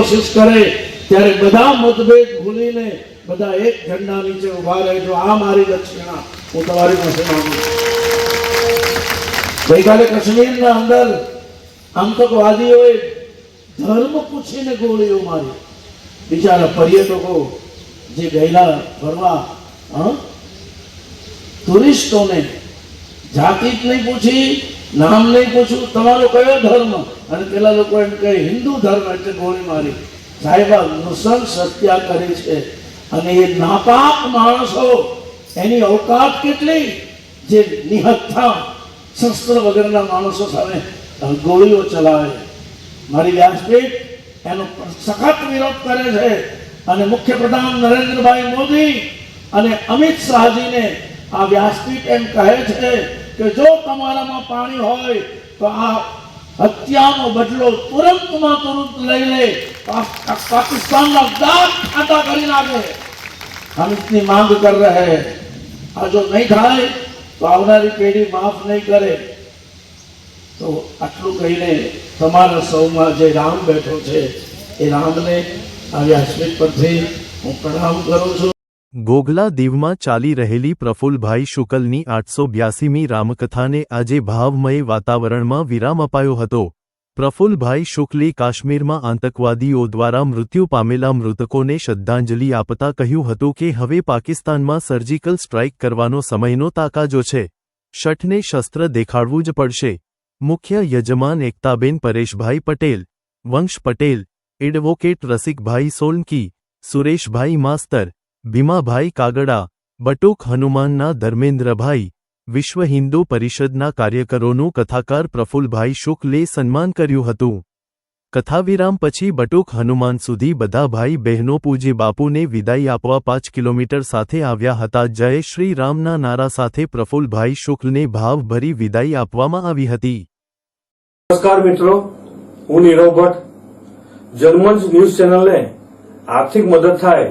કોશિશ કરે, ત્યારે બધા મતભેદ ભૂલીને બધા એક ઝંડા નીચે ઊભા રહેજો આ મારી દક્ષિણા. હું તમારી પાસે માંગુ ગઈકાલે કાશ્મીરના અંદર આતંકવાદીઓએ ધર્મ પૂછીને ગોળીઓ મારી. બિચારા પર્યટકો જે ગયેલા ફરવા? ટુરિસ્ટોને જાતિ જ નહીં પૂછી નામ નહીં પૂછ્યું તમારો કયો ધર્મ? અને પેલા લોકો એમ કહે, હિન્દુ ધર્મ એટલે ગોળી મારી. સાહેબા નૃસંસ હત્યા કરી છે. અને એ નાપાક માણસો, એની અવકાત કેટલી? જે નિહત્થા શસ્ત્ર વગરના માણસો સામે ગોળીઓ ચલાવે. મારી વ્યાસપીઠ એનો સખત વિરોધ કરે છે. અને મુખ્યપ્રધાન નરેન્દ્રભાઈ મોદી અને અમિત શાહજીને આ વ્યાસપીઠ એમ કહે છે કે જો તમારામાં પાણી હોય, તો આ હત્યાનો બદલો તુરંતમાં તુરંત લઈ લે. પાકિસ્તાનના દાંત ખાતા કરી નાખે. हम इतनी मांग कर रहे हैं और जो થાય, તો આવનારી પેઢી માફ નહીં કરે. તો આટલું કહીને તમારા સૌમાં જે રામ બેઠો છે, એ રામને આવી આશ્રિત પરથી હું પ્રણામ કરું છું. ગોગલા દીવમાં ચાલી રહેલી પ્રફુલભાઈ શુકલની આઠસો બ્યાસીમી રામકથાને આજે ભાવમય વાતાવરણમાં વિરામ અપાયો હતો. પ્રફુલભાઈ શુક્લે કાશ્મીરમાં આતંકવાદીઓ દ્વારા મૃત્યુ પામેલા મૃતકોને શ્રદ્ધાંજલિ આપતા કહ્યું હતું કે હવે પાકિસ્તાનમાં સર્જિકલ સ્ટ્રાઇક કરવાનો સમયનો તાકાજો છે. શઠને શસ્ત્ર દેખાડવું જ પડશે. મુખ્ય યજમાન એકતાબેન પરેશભાઈ પટેલ, વંશ પટેલ, એડવોકેટ રસિકભાઈ સોલંકી, સુરેશભાઈ માસ્તર ભીમાભાઈ કાગડા, બટુક હનુમાનના ધર્મેન્દ્રભાઈ, વિશ્વ હિન્દુ પરિષદના કાર્યકરોનું કથાકાર પ્રફુલભાઈ શુક્લે સન્માન કર્યું હતું. કથાવિરામ પછી બટુક હનુમાન સુધી બધા ભાઈ બહેનો પૂજ્ય બાપુને વિદાય આપવા પાંચ કિલોમીટર સાથે આવ્યા હતા. જય શ્રી રામના નારા સાથે પ્રફુલભાઈ શુક્લને ભાવભરી વિદાય આપવામાં આવી હતી. નમસ્કાર મિત્રો, હું નીરવ ભટ્ટ. જર્મન્સ ન્યૂઝ ચેનલને આર્થિક મદદ થાય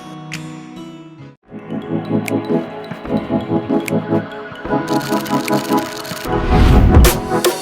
thank you